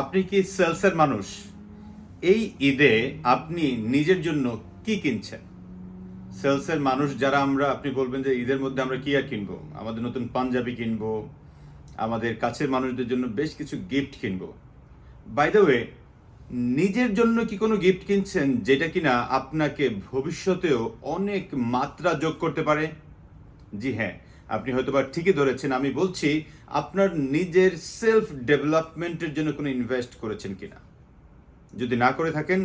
আপনি কি সেলসের মানুষ? এই ঈদে আপনি নিজের জন্য কি কিনছেন? সেলসের মানুষ যারা আমরা, আপনি বলবেন যে ঈদের মধ্যে আমরা কি আর কিনবো? আমাদের নতুন পাঞ্জাবি কিনবো, আমাদের কাছের মানুষদের জন্য বেশ কিছু গিফট কিনবো। বাই দ্য ওয়ে নিজের জন্য কি কোনো গিফট কিনছেন যেটা কিনা আপনাকে ভবিষ্যতেও অনেক মাত্রা যোগ করতে পারে? জি হ্যাঁ আপনি হয়তো বা ঠিকই ধরেছেন, আমি বলছি আপনার নিজের সেলফ ডেভেলপমেন্টের জন্য কোনো ইনভেস্ট করেছেন কিনা? যদি না করে থাকেন,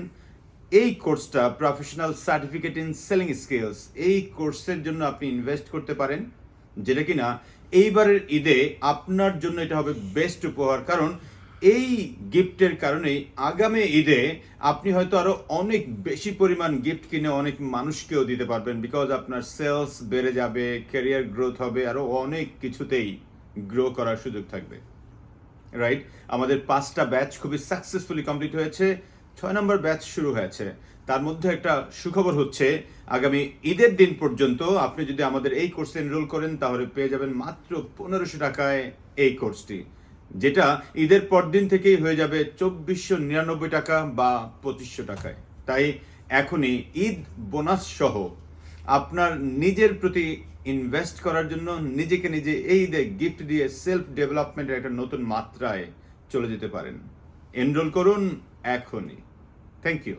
এই কোর্সটা professional certificate in selling skills এই কোর্সের জন্য আপনি ইনভেস্ট করতে পারেন, যেটা কিনা এইবারের ঈদে আপনার জন্য এটা হবে বেস্ট উপহার। কারণ এই গিফটের কারণেই আগামী ঈদে আপনি হয়তো আরও অনেক বেশি পরিমাণ গিফট কিনে অনেক মানুষকেও দিতে পারবেন বিকজ আপনার সেলস বেড়ে যাবে ক্যারিয়ার গ্রোথ হবে, আরও অনেক কিছুতেই গ্রো করার সুযোগ থাকবে। রাইট আমাদের পাঁচটা ব্যাচ খুবই সাকসেসফুলি কমপ্লিট হয়েছে, ছয় নম্বর ব্যাচ শুরু হয়েছে। তার মধ্যে একটা সুখবর হচ্ছে, আগামী ঈদের দিন পর্যন্ত আপনি যদি আমাদের এই কোর্সে এনরোল করেন, তাহলে পেয়ে যাবেন মাত্র পনেরোশো টাকায় এই কোর্সটি যেটা ঈদের পরদিন থেকেই হয়ে যাবে চব্বিশশো নিরানব্বই টাকা বা পঁচিশশো টাকায়। তাই এখনই ঈদ বোনাস সহ আপনার নিজের প্রতি ইনভেস্ট করার জন্য নিজেকে নিজে এই ঈদে গিফট দিয়ে সেলফ ডেভেলপমেন্টের একটা নতুন মাত্রায় চলে যেতে পারেন। এনরোল করুন এখনই। Thank you